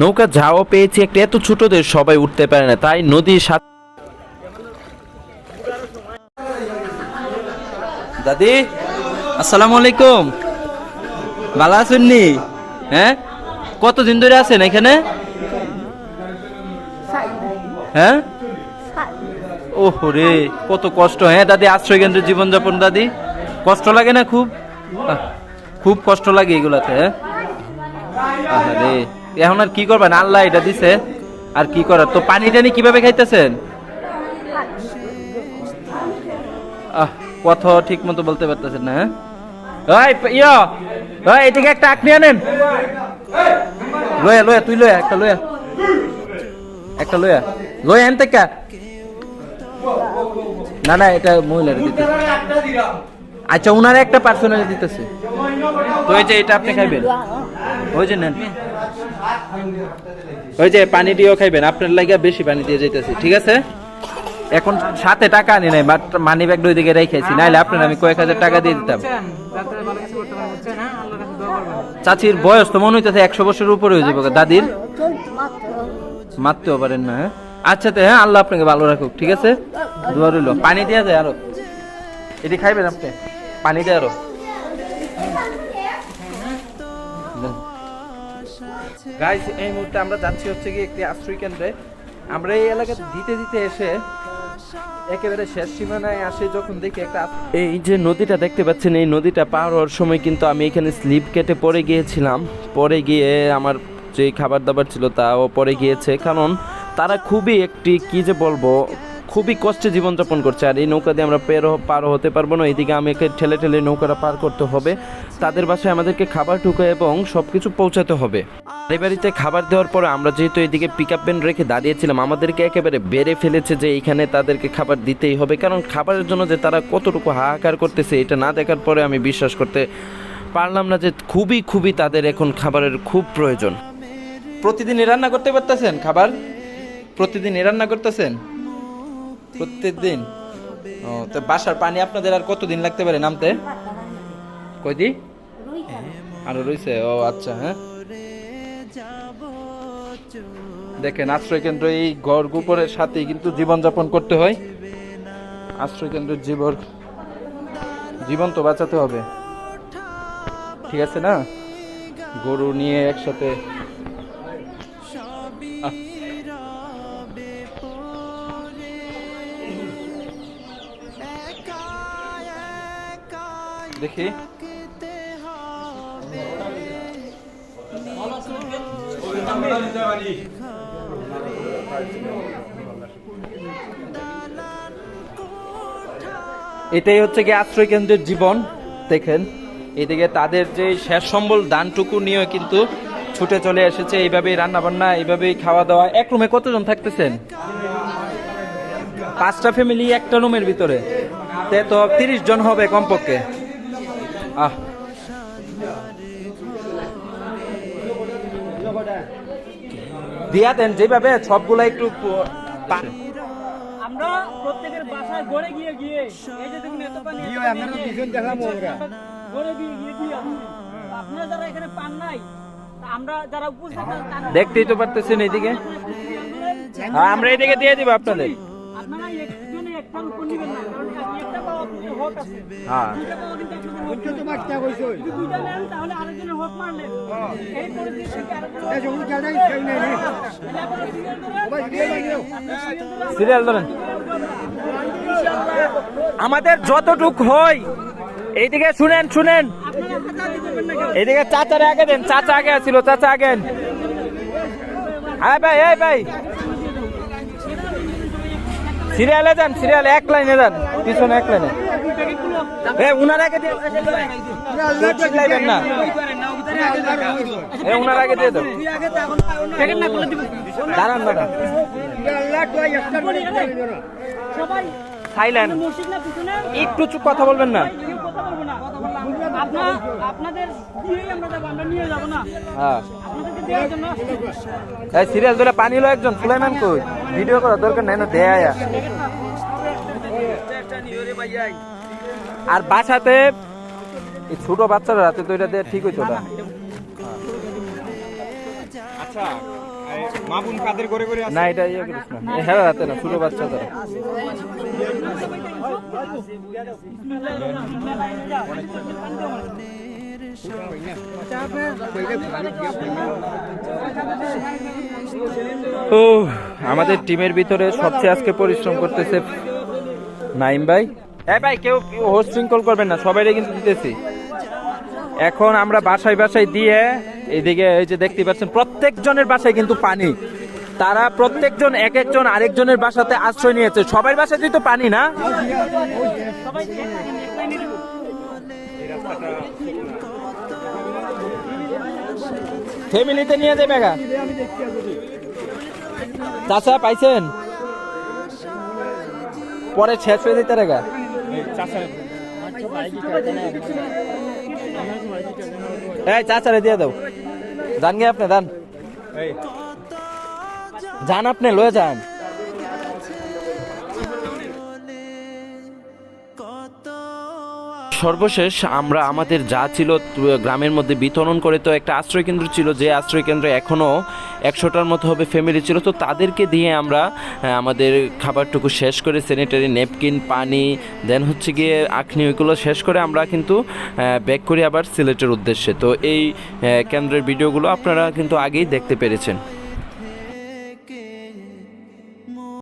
নৌকা যাওয়া পেয়েছি একটা। এত ছোটদের সবাই উঠতে পারে না, তাই নদীর সাথে দাদি, আসসালামু আলাইকুম। ভালো আছেন নি? হ্যাঁ? কতদিন ধরে আছেন এখানে? হ্যাঁ? ওহো রে, কত কষ্ট। হ্যাঁ দাদি, আশ্রয় কেন্দ্রে জীবনযাপন দাদি। কষ্ট লাগে না খুব? খুব কষ্ট লাগে এগুলাতে হ্যাঁ? আরে এখন আর কি করবেন আল্লাহ এটা দিছে। আর কি করার? তো পানি টানি কীভাবে খাইতেছেন? ঠিক মতো বলতে পারতেছেন না হ্যাঁ? লয়া তুই না না, এটা আচ্ছা উনার একটা পার্সোনাল দিতেছে। তো এই যে এটা আপনি খাইবেন? ওই যে পানি দিয়েও খাইবেন, আপনার লাগে বেশি পানি দিয়ে যাইতেছি, ঠিক আছে? এখন সাথে টাকা আনি নাই বাট মানি ব্যাগ দুই দিকে রেখেছি, নাইলে আপনার আমি কয়েক হাজার টাকা দিয়ে দিতাম। চাচির বয়স তো মনে হইতেছে একশো বছরের উপরে হয়ে যাবে দাদির? মারতেও পারেন না হ্যাঁ? আচ্ছা তো হ্যাঁ আল্লাহ আপনাকে ভালো রাখুক, ঠিক আছে? দোয়া রইল। পানি দেওয়া যায় আরও। এটি খাইবেন আপনি? পানি দেয় আরও। গাইস এই মুহূর্তে আমরা যাচ্ছি হচ্ছে কি একটি আশ্রয় কেন্দ্রে। আমরা এই এলাকা দিতে দিতে এসে একেবারে শেষ সীমানায় আসে যখন দেখি একটা এই যে নদীটা দেখতে পাচ্ছেন, এই নদীটা পার হওয়ার সময় কিন্তু আমি এখানে স্লিপ কেটে পড়ে গিয়েছিলাম। পরে গিয়ে আমার যে খাবার দাবার ছিল তাও পরে গিয়েছে। কারণ তারা খুবই একটি, কি যে বলব খুবই কষ্টে জীবনযাপন করছে আর এই নৌকা দিয়ে আমরা পের, পার হতে পারব না। এদিকে আমাকে ঠেলে ঠেলে নৌকাটা পার করতে হবে। তাদের বাসায় আমাদেরকে খাবার ঢুকে এবং সব কিছু পৌঁছাতে হবে। এই বাড়িতে খাবার দেওয়ার পরে আমরা যেহেতু এদিকে পিক আপ ভ্যান রেখে দাঁড়িয়েছিলাম, আমাদেরকে একেবারে বেড়ে ফেলেছে যে এইখানে তাদেরকে খাবার দিতেই হবে। কারণ খাবারের জন্য যে তারা কতটুকু হাহাকার করতেছে, এটা না দেখার পরে আমি বিশ্বাস করতে পারলাম না যে খুবই খুবই তাদের এখন খাবারের খুব প্রয়োজন। প্রতিদিনই রান্না করতে পারতেছেন খাবার? প্রতিদিনই রান্না করতেছেন? প্রত্যেকদিন? ও, তো বাসার পানি আপনাদের আর কতদিন লাগতে পারে নামতে? কয়দি আরও রয়েছে ও আচ্ছা হ্যাঁ। দেখেন, আশ্রয় কেন্দ্র এই ঘর গোপরের সাথে কিন্তু জীবনযাপন করতে হয়। আশ্রয় কেন্দ্রের জীবন জীবন তো বাঁচাতে হবে। ঠিক আছে না? গরু নিয়ে একসাথে দেখি। এটাই হচ্ছে কি আশ্রয় কেন্দ্রের জীবন, দেখেন। এদিকে তাদের যে শেষ সম্বল দানটুকু নিয়ে কিন্তু ছুটে চলে এসেছে। এইভাবেই রান্না বান্না এইভাবেই খাওয়া দাওয়া এক রুমে কতজন থাকতেছেন? পাঁচটা ফ্যামিলি একটা রুমের ভিতরে। তে তো তিরিশ জন হবে কমপক্ষে। আহ। দিয়া দেন যেভাবে সবগুলা একটু আমরা প্রত্যেকের বাসায় গড়ে গিয়ে গিয়ে এই যে দেখুন এত পানি পানি গিয়ে গড়ে গিয়ে গিয়ে দিয়ে আপনারা যারা এখানে পান নাই আমরা যারা উপস্থিত তারা- দেখতেই তো পারতেছেন এইদিকে। হ্যাঁ, আমরা এইদিকে দিয়ে দিব আপনাদের। আপনারা একটার উপর নিবেন না কারণ একটা পাওয়া হক আছে। হ্যাঁ। দুইটা পাওয়া কিন্তু একজনের হক নেই। যদি দুইটা নেন তাহলে আরেকজনের হক মারলেন এই পরিস্থিতিতে আরেকজনের তাহলে আপনারা সিরিয়াল ধরে- সিরিয়াল ধরেন। আমাদের যতটুক হয় এইদিকে শুনেন শুনেন। এইদিকে চাচারে আগে দেন চাচা আগে আছিল চাচা আগে। হ্যাঁ ভাই এই ভাই। সিরিয়ালে যান, সিরিয়ালে এক লাইনে যান, পিছনে এক লাইনে। এ, উনার আগে দিয়ে না। উনার আগে দিয়ে একটু চুপ কথা বলবেন না। হ্যাঁ। সিরিয়াল ধরে পানি লো একজন, সুলাইমান কই? ভিডিও করার দরকার নাই না দেয়া আর বাসাতে এই ছোট বাচ্চারা রাতে তো এটা দেয়া ঠিক হইতো না। আচ্ছা মামুন কাদের করে করে না এটা ইয়ে করিস না। হ্যাঁ হাতে না ছোট বাচ্চা তারা ও আমাদের টিমের ভিতরে সবচেয়ে আজকে পরিশ্রম করতেছে নাইম ভাই। হ্যাঁ ভাই, কেউ হোস্টিং কল করবেন না, সবাইরে কিন্তু দিতেছি। এখন আমরা বাসায় বাসায় দিয়ে এইদিকে এই যে দেখতে পাচ্ছেন, প্রত্যেকজনের বাসায় কিন্তু পানি। তারা প্রত্যেকজন এক একজন আরেকজনের বাসাতে আশ্রয় নিয়েছে। সবার বাসাতেই তো পানি না? ফ্যামিলিতে নিয়ে যাবে গা। চাচা পাইছেন? পরে শেষ হয়ে যেতে রেগা এই চাচারে দিয়ে দাও। জান গে আপনি জান জান যান আপনি লয়ে যান। সর্বশেষ আমরা আমাদের যা ছিল গ্রামের মধ্যে বিতরণ করে তো একটা আশ্রয় কেন্দ্র ছিল, যে আশ্রয় কেন্দ্রে এখনও একশোটার মতো হবে ফ্যামিলি ছিল। তো তাদেরকে দিয়ে আমরা আমাদের খাবারটুকু শেষ করে স্যানিটারি নেপকিন পানি দেন হচ্ছে গিয়ে আখনি ওইগুলো শেষ করে আমরা কিন্তু ব্যাক করি আবার সিলেটের উদ্দেশ্যে। তো এই কেন্দ্রের ভিডিওগুলো আপনারা কিন্তু আগেই দেখতে পেরেছেন।